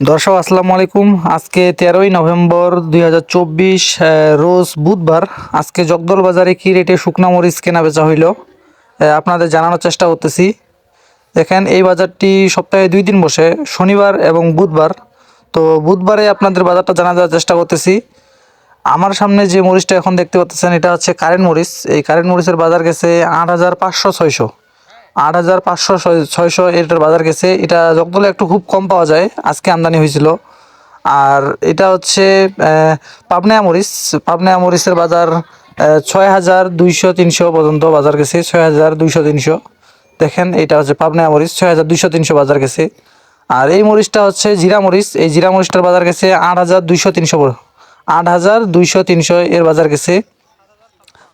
দর্শক, আসসালামু আলাইকুম। আজকে তেরোই নভেম্বর দুই হাজার চব্বিশ রোজ বুধবার। আজকে জগদল বাজারে কি রেটে শুকনা মরিচ কেনা বেচা হইল? আপনাদের জানানোর চেষ্টা করতেছি। দেখেন, এই বাজারটি সপ্তাহে দুই দিন বসে, শনিবার এবং বুধবার। তো বুধবারে আপনাদের বাজারটা জানা দেওয়ার চেষ্টা করতেছি। আমার সামনে যে মরিচটা এখন দেখতে পাচ্ছেন, এটা হচ্ছে কারেন্ট মরিচ। এই কারেন্ট মরিচের বাজার গেছে আট হাজার পাঁচশো ছয়শো। আট হাজার পাঁচশো ছয়শো এটার বাজার গেছে। এটা জগদলে একটু খুব কম পাওয়া যায় আজকে আমদানি হয়েছিল। আর এটা হচ্ছে আহ, পাবনায়া মরিচ পাবনায়া মরিচের বাজার ছয় হাজার দুইশো তিনশো পর্যন্ত বাজার গেছে ছয় হাজার দুইশো তিনশো। দেখেন এটা হচ্ছে পাবনায়া মরিচ ছয় হাজার দুইশো তিনশো বাজার গেছে। আর এই মরিচটা হচ্ছে জিরা মরিচ। এই জিরা মরিচটার বাজার গেছে আট হাজার দুইশো তিনশো আট হাজার দুইশো তিনশো এর বাজার গেছে।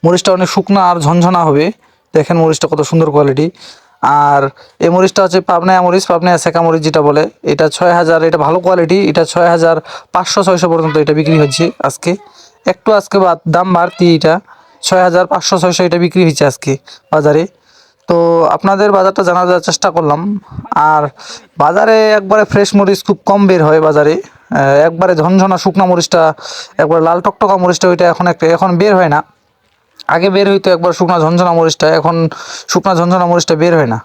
মরিচটা অনেক শুকনো আর ঝনঝনা হবে। দেখেন মরিচটা কত সুন্দর কোয়ালিটি আর এই মরিচটা হচ্ছে পাবনায় মরিচ পাবনায়া সেকা মরিচ যেটা বলে, এটা ছয় হাজার, এটা ভালো কোয়ালিটি এটা ছয় হাজার পাঁচশো, ছয়শো পর্যন্ত এটা বিক্রি হচ্ছে আজকে। একটু আজকে দাম বাড়তি এটা, ছয় হাজার পাঁচশো, ছয়শো এটা বিক্রি হয়েছে আজকে বাজারে। তো আপনাদের বাজারটা জানা যাওয়ার চেষ্টা করলাম। আর বাজারে একবারে ফ্রেশ মরিচ খুব কম বের হয় বাজারে। একবারে ঝনঝনা শুকনা মরিচটা, একবার লাল টকটকা মরিচটা, ওইটা এখন একটা, এখন বের হয় না। আগে বের হইতো একবার শুকনা ঝনঝনা মরিচটা, এখন শুকনা ঝনঝনা মরিচটা বের হয় না।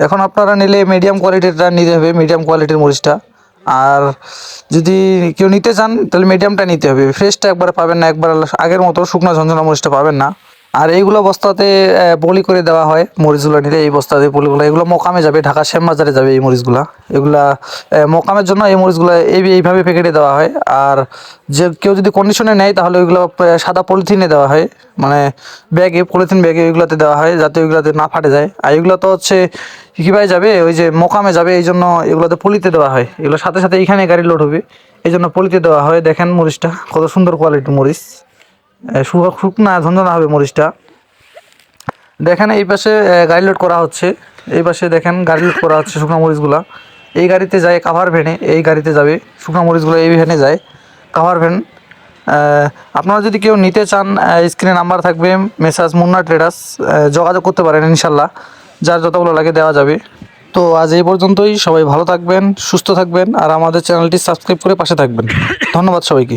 এখন আপনারা নিলে মিডিয়াম কোয়ালিটিটা নিতে হবে মিডিয়াম কোয়ালিটির মরিচটা। আর যদি কেউ নিতে চান, তাহলে মিডিয়ামটা নিতে হবে। ফ্রেশটা একবার পাবেন না, একবার আগের মতো শুকনা ঝনঝনা মরিচটা পাবেন না। আর এইগুলো বস্তাতে পলি করে দেওয়া হয় মরিচগুলো নিলে। এই বস্তাতে পলিগুলো এগুলো মোকামে যাবে, ঢাকা শ্যামবাজারে যাবে এই মরিচগুলা। এগুলা মোকামের জন্য এই মরিচগুলো এই, এইভাবে প্যাকেটে দেওয়া হয়। আর যে কেউ যদি কন্ডিশনে নেয়, তাহলে ওইগুলো সাদা পলিথিনে দেওয়া হয়। মানে ব্যাগে পলিথিন ব্যাগে ওইগুলোতে দেওয়া হয়, যাতে ওইগুলোতে না ফাটে যায়। আর এগুলো তো হচ্ছে কীভাবে যাবে? ওই যে মোকামে যাবে, এই জন্য এগুলোতে পলিতে দেওয়া হয়। এগুলো সাথে সাথে এইখানে গাড়ি লোড হবে। এই জন্য পলিতে দেওয়া হয়। দেখেন মরিচটা, কত সুন্দর কোয়ালিটির মরিচ। শুকনা ঝঞ্ঝনা হবে মরিচটা। দেখেন এই পাশে গাড়ি লোড করা হচ্ছে। এই পাশে দেখেন গাড়ি লোড করা হচ্ছে শুকনো মরিচগুলা। এই গাড়িতে যায় কাভার ভ্যানে এই গাড়িতে যাবে, শুকনো মরিচগুলো এই ভ্যানে যায় কাভার ভ্যান আপনারা যদি কেউ নিতে চান স্ক্রিনে নাম্বার থাকবে, মেসাজ মুন্না ট্রেডার্স যোগাযোগ করতে পারেন ইনশাল্লাহ, যার যতগুলো লাগে দেওয়া যাবে। তো আজ এই পর্যন্তই, সবাই ভালো থাকবেন, সুস্থ থাকবেন, আর আমাদের চ্যানেলটি সাবস্ক্রাইব করে পাশে থাকবেন। ধন্যবাদ সবাইকে।